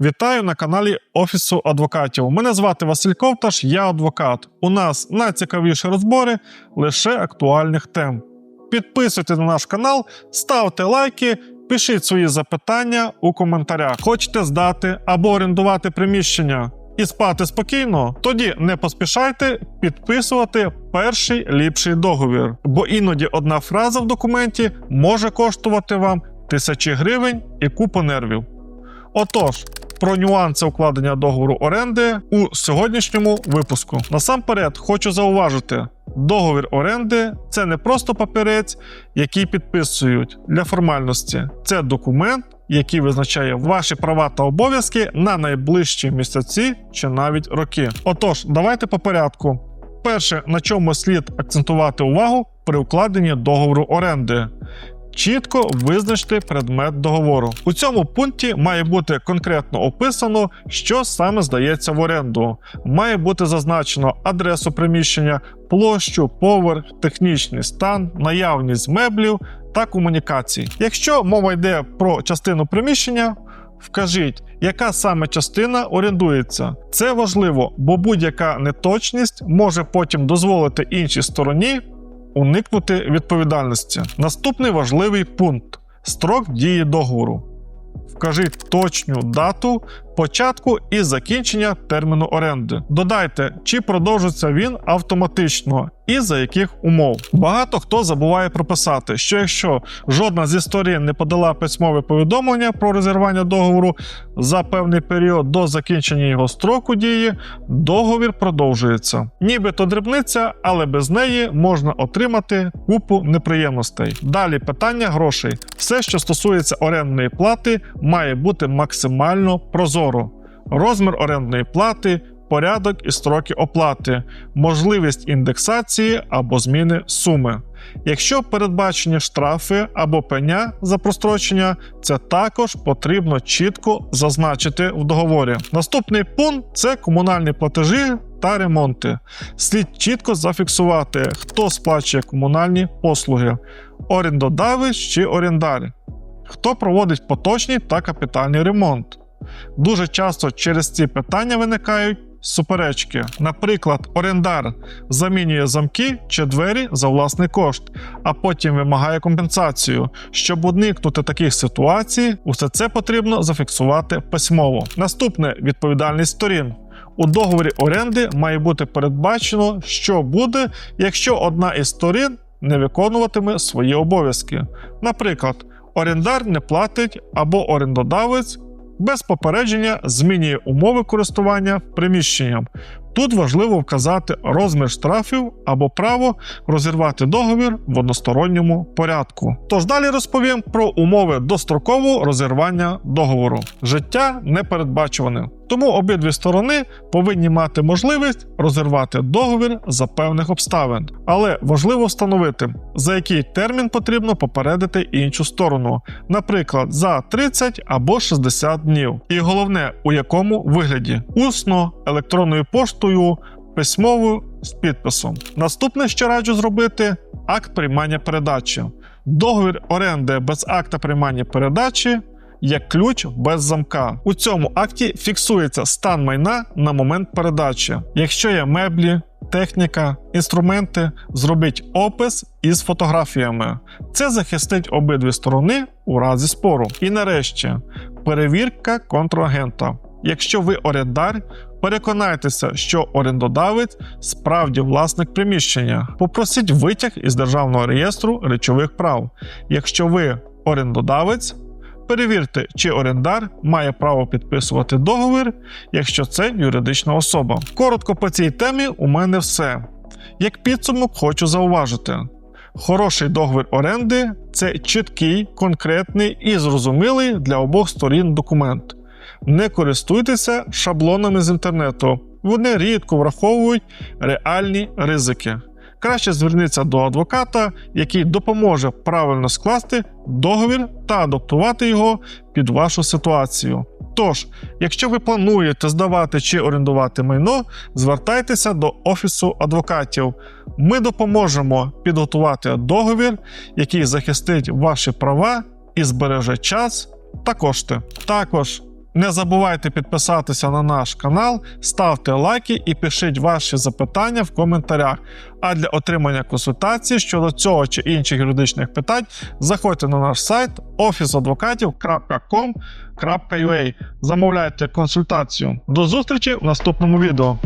Вітаю на каналі Офісу адвокатів. Мене звати Василь Ковташ, я адвокат. У нас найцікавіші розбори лише актуальних тем. Підписуйтесь на наш канал, ставте лайки, пишіть свої запитання у коментарях. Хочете здати або орендувати приміщення і спати спокійно? Тоді не поспішайте підписувати перший ліпший договір, бо іноді одна фраза в документі може коштувати вам тисячі гривень і купу нервів. Отож, про нюанси укладення договору оренди у сьогоднішньому випуску. Насамперед, хочу зауважити, договір оренди це не просто папірець, який підписують для формальності. Це документ, який визначає ваші права та обов'язки на найближчі місяці чи навіть роки. Отож, давайте по порядку. Перше, на чому слід акцентувати увагу при укладенні договору оренди. Чітко визначте предмет договору. У цьому пункті має бути конкретно описано, що саме здається в оренду. Має бути зазначено адресу приміщення, площу, поверх, технічний стан, наявність меблів та комунікацій. Якщо мова йде про частину приміщення, Вкажіть, яка саме частина орендується. Це важливо, бо будь-яка неточність може потім дозволити іншій стороні уникнути відповідальності. Наступний важливий пункт строк дії договору. Вкажіть точну дату початку і закінчення терміну оренди. Додайте, чи продовжиться він автоматично і за яких умов. Багато хто забуває прописати, що якщо жодна зі сторін не подала письмове повідомлення про розірвання договору за певний період до закінчення його строку дії, договір продовжується. Нібито дрібниця, але без неї можна отримати купу неприємностей. Далі питання грошей. Все, що стосується орендної плати, має бути максимально прозоро. Розмір орендної плати, порядок і строки оплати, можливість індексації або зміни суми. Якщо передбачені штрафи або пеня за прострочення, це також потрібно чітко зазначити в договорі. Наступний пункт це комунальні платежі та ремонти. Слід чітко зафіксувати, хто сплачує комунальні послуги: орендодавець чи орендар, хто проводить поточний та капітальний ремонт. Дуже часто через ці питання виникають суперечки. Наприклад, орендар замінює замки чи двері за власний кошт, а потім вимагає компенсацію. Щоб уникнути таких ситуацій, усе це потрібно зафіксувати письмово. Наступне відповідальність сторін. У договорі оренди має бути передбачено, що буде, якщо одна із сторін не виконуватиме свої обов'язки. Наприклад, орендар не платить або орендодавець без попередження змінює умови користування приміщенням. Тут важливо вказати розмір штрафів або право розірвати договір в односторонньому порядку. Тож далі розповім про умови дострокового розірвання договору. Життя непередбачуване. Тому обидві сторони повинні мати можливість розірвати договір за певних обставин. Але важливо встановити, за який термін потрібно попередити іншу сторону, наприклад, за 30 або 60 днів. І головне, у якому вигляді усно, електронною поштою, письмовою з підписом. Наступне, що раджу зробити, акт приймання передачі. Договір оренди без акта приймання передачі як ключ без замка. У цьому акті фіксується стан майна на момент передачі. Якщо є меблі, техніка, інструменти, зробіть опис із фотографіями. Це захистить обидві сторони у разі спору. І нарешті перевірка контрагента. Якщо ви орендар, переконайтеся, що орендодавець справді власник приміщення. Попросіть витяг із державного реєстру речових прав. Якщо ви орендодавець, Перевірте, чи орендар має право підписувати договір, якщо це юридична особа. Коротко по цій темі у мене все. Як підсумок, хочу зауважити: хороший договір оренди це чіткий, конкретний і зрозумілий для обох сторін документ. Не користуйтеся шаблонами з інтернету, вони рідко враховують реальні ризики краще зверніться до адвоката, який допоможе правильно скласти договір та адаптувати його під вашу ситуацію. Тож, якщо ви плануєте здавати чи орендувати майно, звертайтеся до офісу адвокатів. Ми допоможемо підготувати договір, який захистить ваші права і збереже час та кошти. Також Не забувайте підписатися на наш канал, ставте лайки і пишіть ваші запитання в коментарях. А для отримання консультації щодо цього чи інших юридичних питань заходьте на наш сайт officeadvokatів.com.ua. Замовляйте консультацію. До зустрічі в наступному відео.